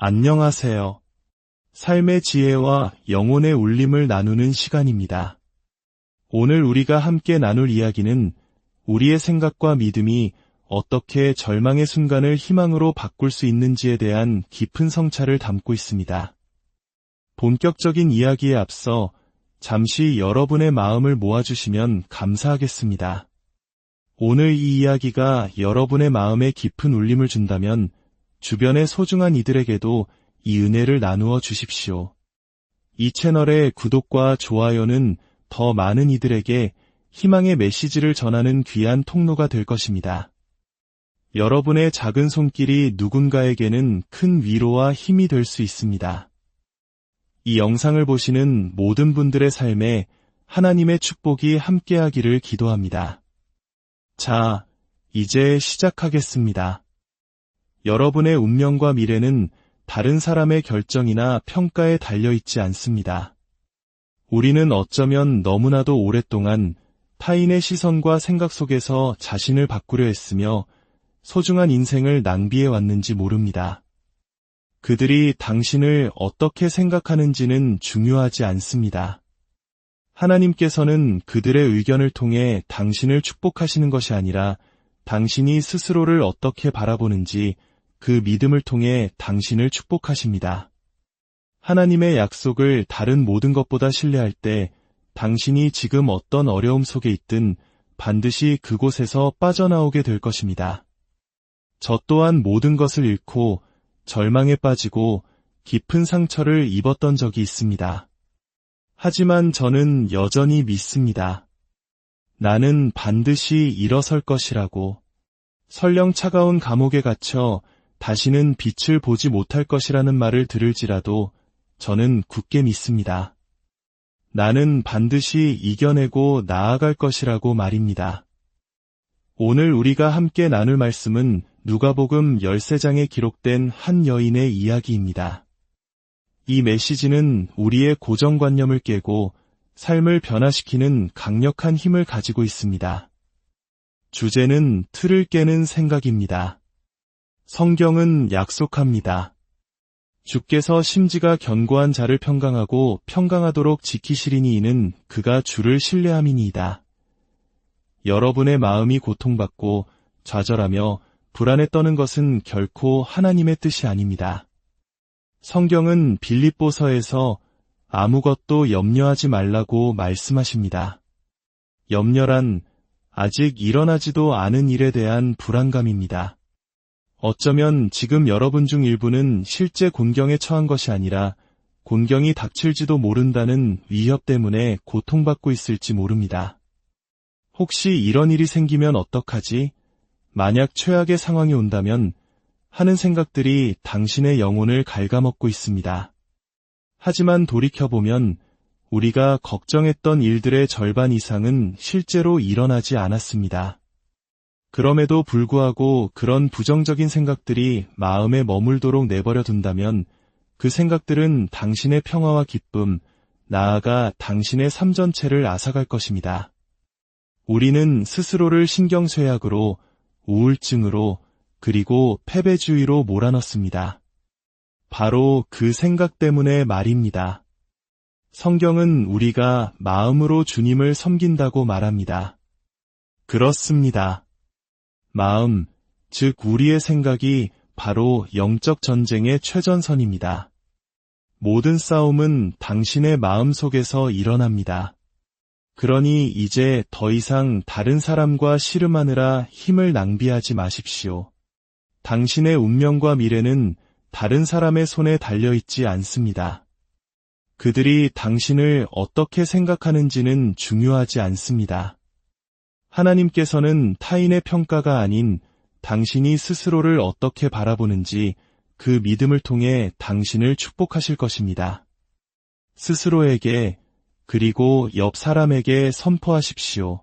안녕하세요. 삶의 지혜와 영혼의 울림을 나누는 시간입니다. 오늘 우리가 함께 나눌 이야기는 우리의 생각과 믿음이 어떻게 절망의 순간을 희망으로 바꿀 수 있는지에 대한 깊은 성찰을 담고 있습니다. 본격적인 이야기에 앞서 잠시 여러분의 마음을 모아주시면 감사하겠습니다. 오늘 이 이야기가 여러분의 마음에 깊은 울림을 준다면 주변의 소중한 이들에게도 이 은혜를 나누어 주십시오. 이 채널의 구독과 좋아요는 더 많은 이들에게 희망의 메시지를 전하는 귀한 통로가 될 것입니다. 여러분의 작은 손길이 누군가에게는 큰 위로와 힘이 될 수 있습니다. 이 영상을 보시는 모든 분들의 삶에 하나님의 축복이 함께하기를 기도합니다. 자, 이제 시작하겠습니다. 여러분의 운명과 미래는 다른 사람의 결정이나 평가에 달려있지 않습니다. 우리는 어쩌면 너무나도 오랫동안 타인의 시선과 생각 속에서 자신을 바꾸려 했으며 소중한 인생을 낭비해 왔는지 모릅니다. 그들이 당신을 어떻게 생각하는지는 중요하지 않습니다. 하나님께서는 그들의 의견을 통해 당신을 축복하시는 것이 아니라 당신이 스스로를 어떻게 바라보는지 그 믿음을 통해 당신을 축복하십니다. 하나님의 약속을 다른 모든 것보다 신뢰할 때 당신이 지금 어떤 어려움 속에 있든 반드시 그곳에서 빠져나오게 될 것입니다. 저 또한 모든 것을 잃고 절망에 빠지고 깊은 상처를 입었던 적이 있습니다. 하지만 저는 여전히 믿습니다. 나는 반드시 일어설 것이라고. 설령 차가운 감옥에 갇혀 다시는 빛을 보지 못할 것이라는 말을 들을지라도 저는 굳게 믿습니다. 나는 반드시 이겨내고 나아갈 것이라고 말입니다. 오늘 우리가 함께 나눌 말씀은 누가복음 13장에 기록된 한 여인의 이야기입니다. 이 메시지는 우리의 고정관념을 깨고 삶을 변화시키는 강력한 힘을 가지고 있습니다. 주제는 틀을 깨는 생각입니다. 성경은 약속합니다. 주께서 심지가 견고한 자를 평강하고 평강하도록 지키시리니 이는 그가 주를 신뢰함이니이다. 여러분의 마음이 고통받고 좌절하며 불안에 떠는 것은 결코 하나님의 뜻이 아닙니다. 성경은 빌립보서에서 아무것도 염려하지 말라고 말씀하십니다. 염려란 아직 일어나지도 않은 일에 대한 불안감입니다. 어쩌면 지금 여러분 중 일부는 실제 곤경에 처한 것이 아니라 곤경이 닥칠지도 모른다는 위협 때문에 고통받고 있을지 모릅니다. 혹시 이런 일이 생기면 어떡하지? 만약 최악의 상황이 온다면 하는 생각들이 당신의 영혼을 갉아먹고 있습니다. 하지만 돌이켜보면 우리가 걱정했던 일들의 절반 이상은 실제로 일어나지 않았습니다. 그럼에도 불구하고 그런 부정적인 생각들이 마음에 머물도록 내버려 둔다면 그 생각들은 당신의 평화와 기쁨, 나아가 당신의 삶 전체를 앗아갈 것입니다. 우리는 스스로를 신경쇠약으로, 우울증으로, 그리고 패배주의로 몰아넣습니다. 바로 그 생각 때문에 말입니다. 성경은 우리가 마음으로 주님을 섬긴다고 말합니다. 그렇습니다. 마음, 즉 우리의 생각이 바로 영적 전쟁의 최전선입니다. 모든 싸움은 당신의 마음 속에서 일어납니다. 그러니 이제 더 이상 다른 사람과 씨름하느라 힘을 낭비하지 마십시오. 당신의 운명과 미래는 다른 사람의 손에 달려있지 않습니다. 그들이 당신을 어떻게 생각하는지는 중요하지 않습니다. 하나님께서는 타인의 평가가 아닌 당신이 스스로를 어떻게 바라보는지 그 믿음을 통해 당신을 축복하실 것입니다. 스스로에게 그리고 옆 사람에게 선포하십시오.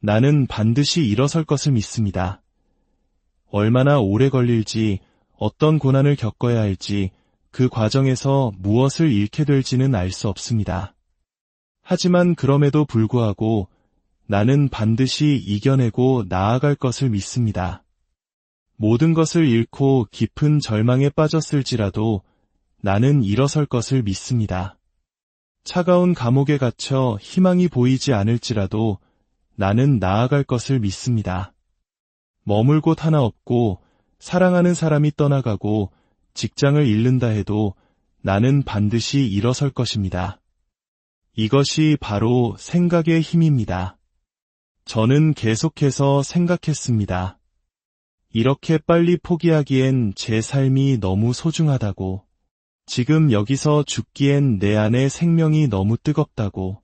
나는 반드시 일어설 것을 믿습니다. 얼마나 오래 걸릴지 어떤 고난을 겪어야 할지 그 과정에서 무엇을 잃게 될지는 알 수 없습니다. 하지만 그럼에도 불구하고 나는 반드시 이겨내고 나아갈 것을 믿습니다. 모든 것을 잃고 깊은 절망에 빠졌을지라도 나는 일어설 것을 믿습니다. 차가운 감옥에 갇혀 희망이 보이지 않을지라도 나는 나아갈 것을 믿습니다. 머물 곳 하나 없고 사랑하는 사람이 떠나가고 직장을 잃는다 해도 나는 반드시 일어설 것입니다. 이것이 바로 생각의 힘입니다. 저는 계속해서 생각했습니다. 이렇게 빨리 포기하기엔 제 삶이 너무 소중하다고. 지금 여기서 죽기엔 내 안에 생명이 너무 뜨겁다고.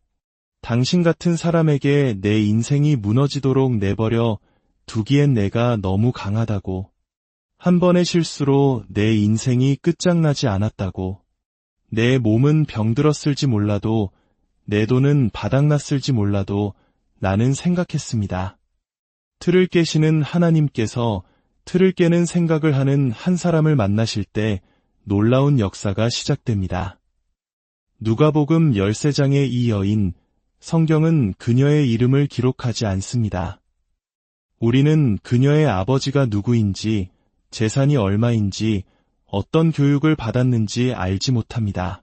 당신 같은 사람에게 내 인생이 무너지도록 내버려 두기엔 내가 너무 강하다고. 한 번의 실수로 내 인생이 끝장나지 않았다고. 내 몸은 병들었을지 몰라도 내 돈은 바닥났을지 몰라도 나는 생각했습니다. 틀을 깨시는 하나님께서 틀을 깨는 생각을 하는 한 사람을 만나실 때 놀라운 역사가 시작됩니다. 누가복음 13장의 이 여인, 성경은 그녀의 이름을 기록하지 않습니다. 우리는 그녀의 아버지가 누구인지, 재산이 얼마인지, 어떤 교육을 받았는지 알지 못합니다.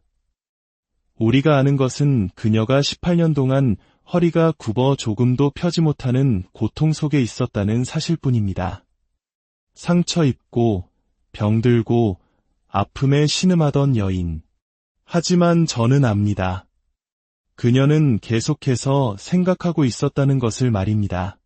우리가 아는 것은 그녀가 18년 동안 허리가 굽어 조금도 펴지 못하는 고통 속에 있었다는 사실뿐입니다. 상처 입고, 병들고, 아픔에 신음하던 여인. 하지만 저는 압니다. 그녀는 계속해서 생각하고 있었다는 것을 말입니다.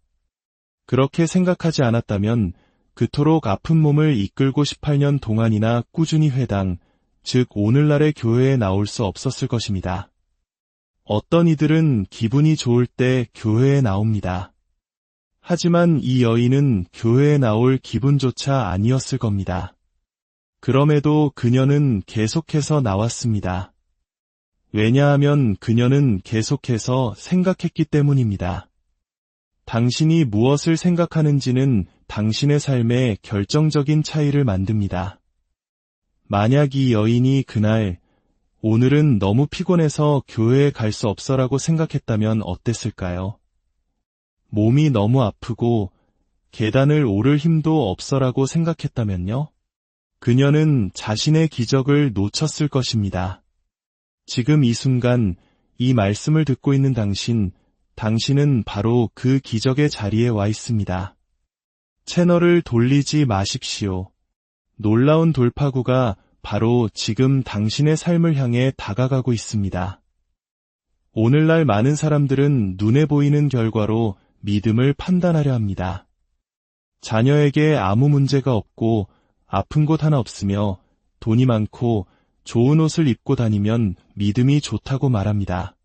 그렇게 생각하지 않았다면 그토록 아픈 몸을 이끌고 18년 동안이나 꾸준히 회당, 즉 오늘날의 교회에 나올 수 없었을 것입니다. 어떤 이들은 기분이 좋을 때 교회에 나옵니다. 하지만 이 여인은 교회에 나올 기분조차 아니었을 겁니다. 그럼에도 그녀는 계속해서 나왔습니다. 왜냐하면 그녀는 계속해서 생각했기 때문입니다. 당신이 무엇을 생각하는지는 당신의 삶에 결정적인 차이를 만듭니다. 만약 이 여인이 그날 오늘은 너무 피곤해서 교회에 갈 수 없어라고 생각했다면 어땠을까요? 몸이 너무 아프고 계단을 오를 힘도 없어라고 생각했다면요? 그녀는 자신의 기적을 놓쳤을 것입니다. 지금 이 순간 이 말씀을 듣고 있는 당신, 당신은 바로 그 기적의 자리에 와 있습니다. 채널을 돌리지 마십시오. 놀라운 돌파구가 바로 지금 당신의 삶을 향해 다가가고 있습니다. 오늘날 많은 사람들은 눈에 보이는 결과로 믿음을 판단하려 합니다. 자녀에게 아무 문제가 없고 아픈 곳 하나 없으며 돈이 많고 좋은 옷을 입고 다니면 믿음이 좋다고 말합니다.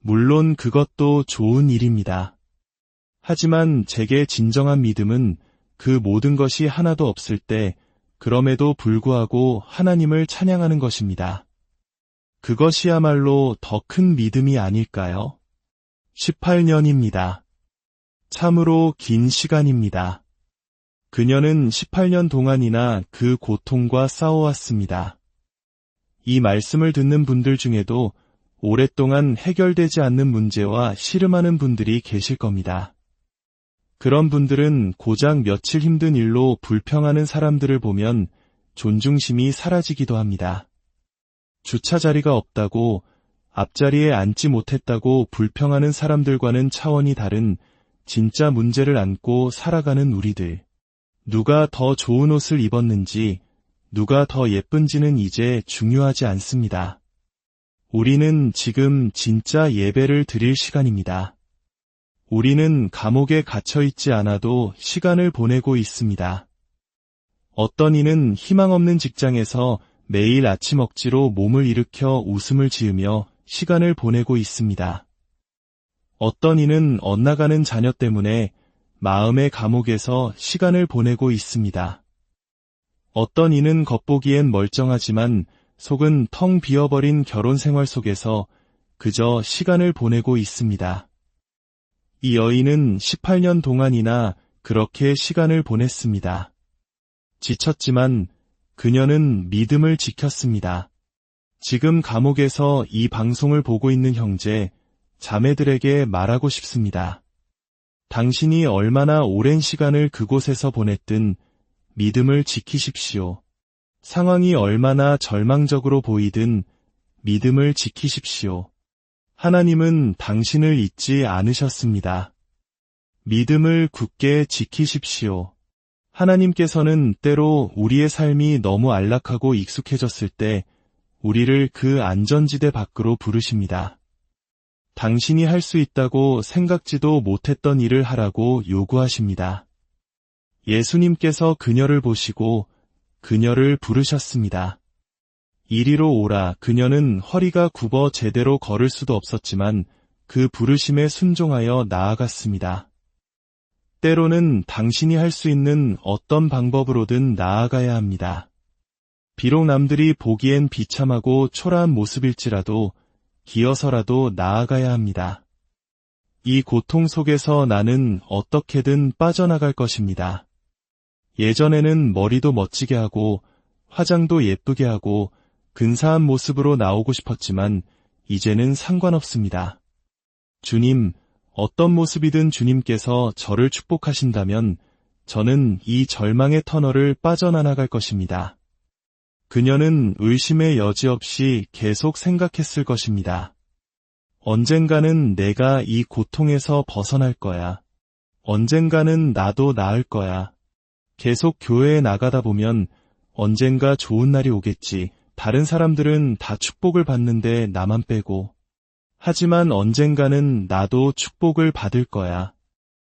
물론 그것도 좋은 일입니다. 하지만 제게 진정한 믿음은 그 모든 것이 하나도 없을 때 그럼에도 불구하고 하나님을 찬양하는 것입니다. 그것이야말로 더 큰 믿음이 아닐까요? 18년입니다. 참으로 긴 시간입니다. 그녀는 18년 동안이나 그 고통과 싸워왔습니다. 이 말씀을 듣는 분들 중에도 오랫동안 해결되지 않는 문제와 씨름하는 분들이 계실 겁니다. 그런 분들은 고작 며칠 힘든 일로 불평하는 사람들을 보면 존중심이 사라지기도 합니다. 주차 자리가 없다고 앞자리에 앉지 못했다고 불평하는 사람들과는 차원이 다른 진짜 문제를 안고 살아가는 우리들. 누가 더 좋은 옷을 입었는지, 누가 더 예쁜지는 이제 중요하지 않습니다. 우리는 지금 진짜 예배를 드릴 시간입니다. 우리는 감옥에 갇혀 있지 않아도 시간을 보내고 있습니다. 어떤 이는 희망 없는 직장에서 매일 아침 억지로 몸을 일으켜 웃음을 지으며 시간을 보내고 있습니다. 어떤 이는 엇나가는 자녀 때문에 마음의 감옥에서 시간을 보내고 있습니다. 어떤 이는 겉보기엔 멀쩡하지만 속은 텅 비어버린 결혼 생활 속에서 그저 시간을 보내고 있습니다. 이 여인은 18년 동안이나 그렇게 시간을 보냈습니다. 지쳤지만 그녀는 믿음을 지켰습니다. 지금 감옥에서 이 방송을 보고 있는 형제, 자매들에게 말하고 싶습니다. 당신이 얼마나 오랜 시간을 그곳에서 보냈든 믿음을 지키십시오. 상황이 얼마나 절망적으로 보이든 믿음을 지키십시오. 하나님은 당신을 잊지 않으셨습니다. 믿음을 굳게 지키십시오. 하나님께서는 때로 우리의 삶이 너무 안락하고 익숙해졌을 때 우리를 그 안전지대 밖으로 부르십니다. 당신이 할 수 있다고 생각지도 못했던 일을 하라고 요구하십니다. 예수님께서 그녀를 보시고 그녀를 부르셨습니다. 이리로 오라 그녀는 허리가 굽어 제대로 걸을 수도 없었지만 그 부르심에 순종하여 나아갔습니다. 때로는 당신이 할 수 있는 어떤 방법으로든 나아가야 합니다. 비록 남들이 보기엔 비참하고 초라한 모습일지라도 기어서라도 나아가야 합니다. 이 고통 속에서 나는 어떻게든 빠져나갈 것입니다. 예전에는 머리도 멋지게 하고 화장도 예쁘게 하고 근사한 모습으로 나오고 싶었지만 이제는 상관없습니다. 주님, 어떤 모습이든 주님께서 저를 축복하신다면 저는 이 절망의 터널을 빠져나갈 것입니다. 그녀는 의심의 여지 없이 계속 생각했을 것입니다. 언젠가는 내가 이 고통에서 벗어날 거야. 언젠가는 나도 나을 거야. 계속 교회에 나가다 보면 언젠가 좋은 날이 오겠지. 다른 사람들은 다 축복을 받는데 나만 빼고. 하지만 언젠가는 나도 축복을 받을 거야.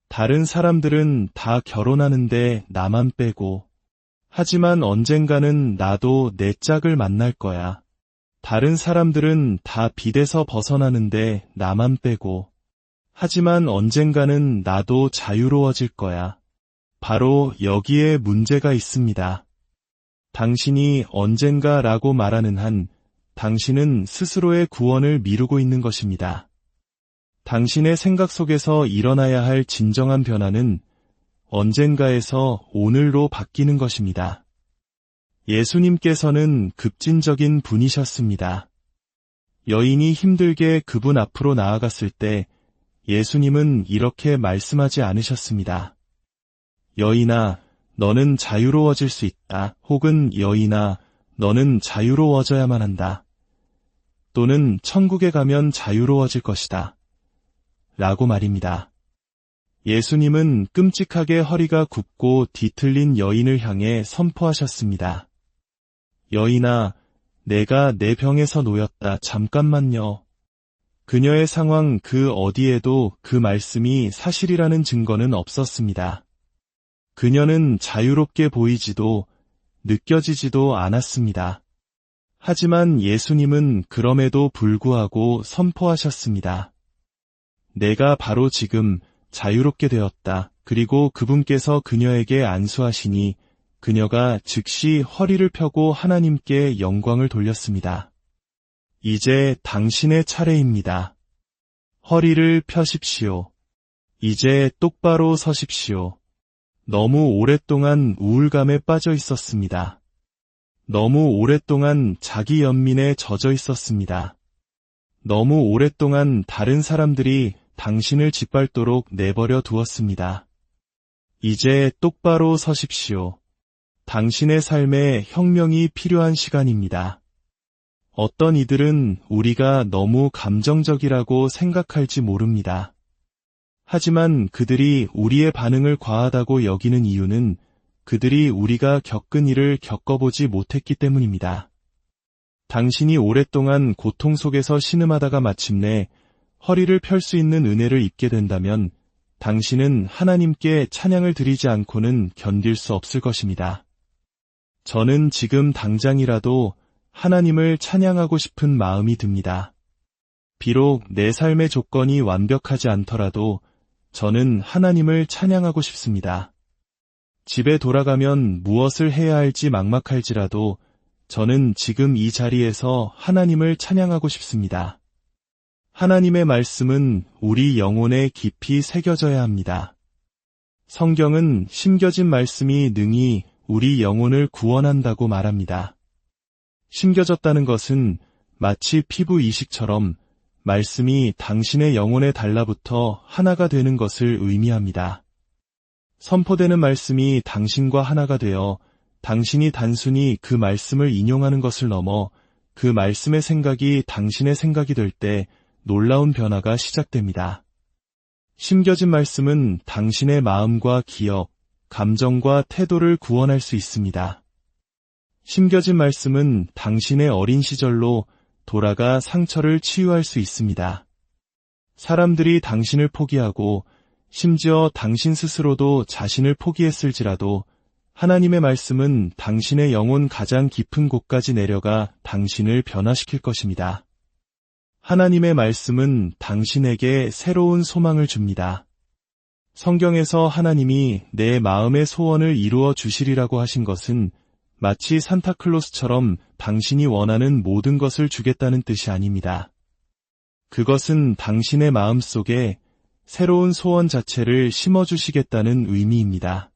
다른 사람들은 다 결혼하는데 나만 빼고. 하지만 언젠가는 나도 내 짝을 만날 거야. 다른 사람들은 다 빚에서 벗어나는데 나만 빼고. 하지만 언젠가는 나도 자유로워질 거야. 바로 여기에 문제가 있습니다. 당신이 언젠가 라고 말하는 한 당신은 스스로의 구원을 미루고 있는 것입니다. 당신의 생각 속에서 일어나야 할 진정한 변화는 언젠가에서 오늘로 바뀌는 것입니다. 예수님께서는 급진적인 분이셨습니다. 여인이 힘들게 그분 앞으로 나아갔을 때 예수님은 이렇게 말씀하지 않으셨습니다. 여인아, 너는 자유로워질 수 있다. 혹은 여인아, 너는 자유로워져야만 한다. 또는 천국에 가면 자유로워질 것이다. 라고 말입니다. 예수님은 끔찍하게 허리가 굽고 뒤틀린 여인을 향해 선포하셨습니다. 여인아, 내가 내 병에서 놓였다. 잠깐만요. 그녀의 상황 그 어디에도 그 말씀이 사실이라는 증거는 없었습니다. 그녀는 자유롭게 보이지도 느껴지지도 않았습니다. 하지만 예수님은 그럼에도 불구하고 선포하셨습니다. 내가 바로 지금 자유롭게 되었다. 그리고 그분께서 그녀에게 안수하시니 그녀가 즉시 허리를 펴고 하나님께 영광을 돌렸습니다. 이제 당신의 차례입니다. 허리를 펴십시오. 이제 똑바로 서십시오. 너무 오랫동안 우울감에 빠져 있었습니다. 너무 오랫동안 자기 연민에 젖어 있었습니다. 너무 오랫동안 다른 사람들이 당신을 짓밟도록 내버려 두었습니다. 이제 똑바로 서십시오. 당신의 삶에 혁명이 필요한 시간입니다. 어떤 이들은 우리가 너무 감정적이라고 생각할지 모릅니다. 하지만 그들이 우리의 반응을 과하다고 여기는 이유는 그들이 우리가 겪은 일을 겪어보지 못했기 때문입니다. 당신이 오랫동안 고통 속에서 신음하다가 마침내 허리를 펼 수 있는 은혜를 입게 된다면 당신은 하나님께 찬양을 드리지 않고는 견딜 수 없을 것입니다. 저는 지금 당장이라도 하나님을 찬양하고 싶은 마음이 듭니다. 비록 내 삶의 조건이 완벽하지 않더라도 저는 하나님을 찬양하고 싶습니다. 집에 돌아가면 무엇을 해야 할지 막막할지라도 저는 지금 이 자리에서 하나님을 찬양하고 싶습니다. 하나님의 말씀은 우리 영혼에 깊이 새겨져야 합니다. 성경은 심겨진 말씀이 능히 우리 영혼을 구원한다고 말합니다. 심겨졌다는 것은 마치 피부 이식처럼 말씀이 당신의 영혼에 달라붙어 하나가 되는 것을 의미합니다. 선포되는 말씀이 당신과 하나가 되어 당신이 단순히 그 말씀을 인용하는 것을 넘어 그 말씀의 생각이 당신의 생각이 될 때 놀라운 변화가 시작됩니다. 심겨진 말씀은 당신의 마음과 기억, 감정과 태도를 구원할 수 있습니다. 심겨진 말씀은 당신의 어린 시절로 돌아가 상처를 치유할 수 있습니다. 사람들이 당신을 포기하고 심지어 당신 스스로도 자신을 포기했을지라도 하나님의 말씀은 당신의 영혼 가장 깊은 곳까지 내려가 당신을 변화시킬 것입니다. 하나님의 말씀은 당신에게 새로운 소망을 줍니다. 성경에서 하나님이 내 마음의 소원을 이루어 주시리라고 하신 것은 마치 산타클로스처럼 당신이 원하는 모든 것을 주겠다는 뜻이 아닙니다. 그것은 당신의 마음 속에 새로운 소원 자체를 심어주시겠다는 의미입니다.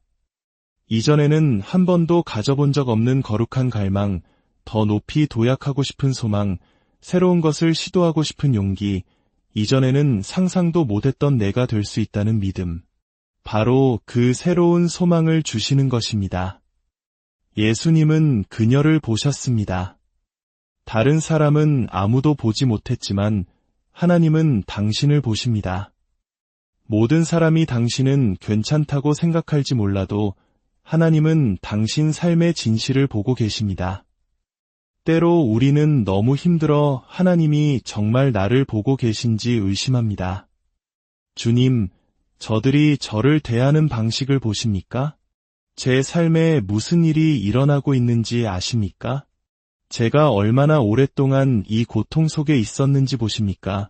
이전에는 한 번도 가져본 적 없는 거룩한 갈망, 더 높이 도약하고 싶은 소망, 새로운 것을 시도하고 싶은 용기, 이전에는 상상도 못했던 내가 될 수 있다는 믿음. 바로 그 새로운 소망을 주시는 것입니다. 예수님은 그녀를 보셨습니다. 다른 사람은 아무도 보지 못했지만 하나님은 당신을 보십니다. 모든 사람이 당신은 괜찮다고 생각할지 몰라도 하나님은 당신 삶의 진실을 보고 계십니다. 때로 우리는 너무 힘들어 하나님이 정말 나를 보고 계신지 의심합니다. 주님, 저들이 저를 대하는 방식을 보십니까? 제 삶에 무슨 일이 일어나고 있는지 아십니까? 제가 얼마나 오랫동안 이 고통 속에 있었는지 보십니까?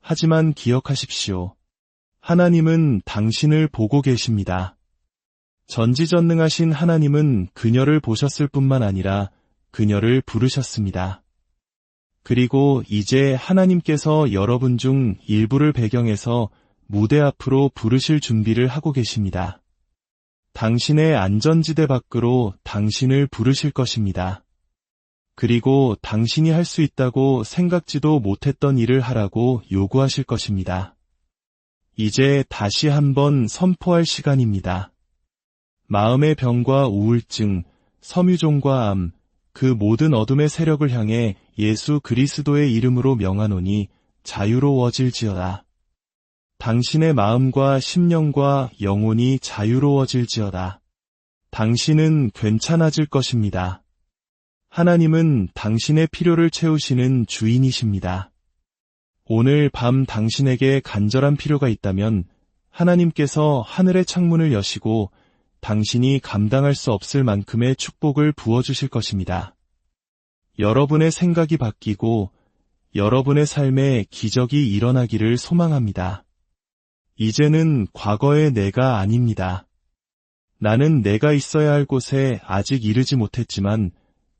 하지만 기억하십시오. 하나님은 당신을 보고 계십니다. 전지전능하신 하나님은 그녀를 보셨을 뿐만 아니라 그녀를 부르셨습니다. 그리고 이제 하나님께서 여러분 중 일부를 배경해서 무대 앞으로 부르실 준비를 하고 계십니다. 당신의 안전지대 밖으로 당신을 부르실 것입니다. 그리고 당신이 할 수 있다고 생각지도 못했던 일을 하라고 요구하실 것입니다. 이제 다시 한번 선포할 시간입니다. 마음의 병과 우울증, 섬유종과 암, 그 모든 어둠의 세력을 향해 예수 그리스도의 이름으로 명하노니 자유로워질지어다. 당신의 마음과 심령과 영혼이 자유로워질지어다. 당신은 괜찮아질 것입니다. 하나님은 당신의 필요를 채우시는 주인이십니다. 오늘 밤 당신에게 간절한 필요가 있다면 하나님께서 하늘의 창문을 여시고 당신이 감당할 수 없을 만큼의 축복을 부어주실 것입니다. 여러분의 생각이 바뀌고 여러분의 삶에 기적이 일어나기를 소망합니다. 이제는 과거의 내가 아닙니다. 나는 내가 있어야 할 곳에 아직 이르지 못했지만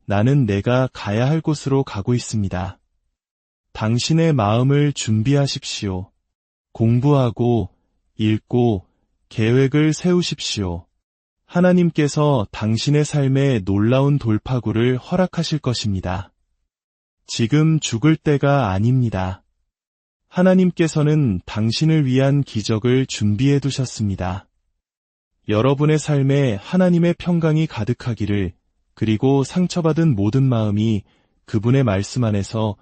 나는 내가 가야 할 곳으로 가고 있습니다. 당신의 마음을 준비하십시오. 공부하고 읽고 계획을 세우십시오. 하나님께서 당신의 삶에 놀라운 돌파구를 허락하실 것입니다. 지금 죽을 때가 아닙니다. 하나님께서는 당신을 위한 기적을 준비해 두셨습니다. 여러분의 삶에 하나님의 평강이 가득하기를 그리고 상처받은 모든 마음이 그분의 말씀 안에서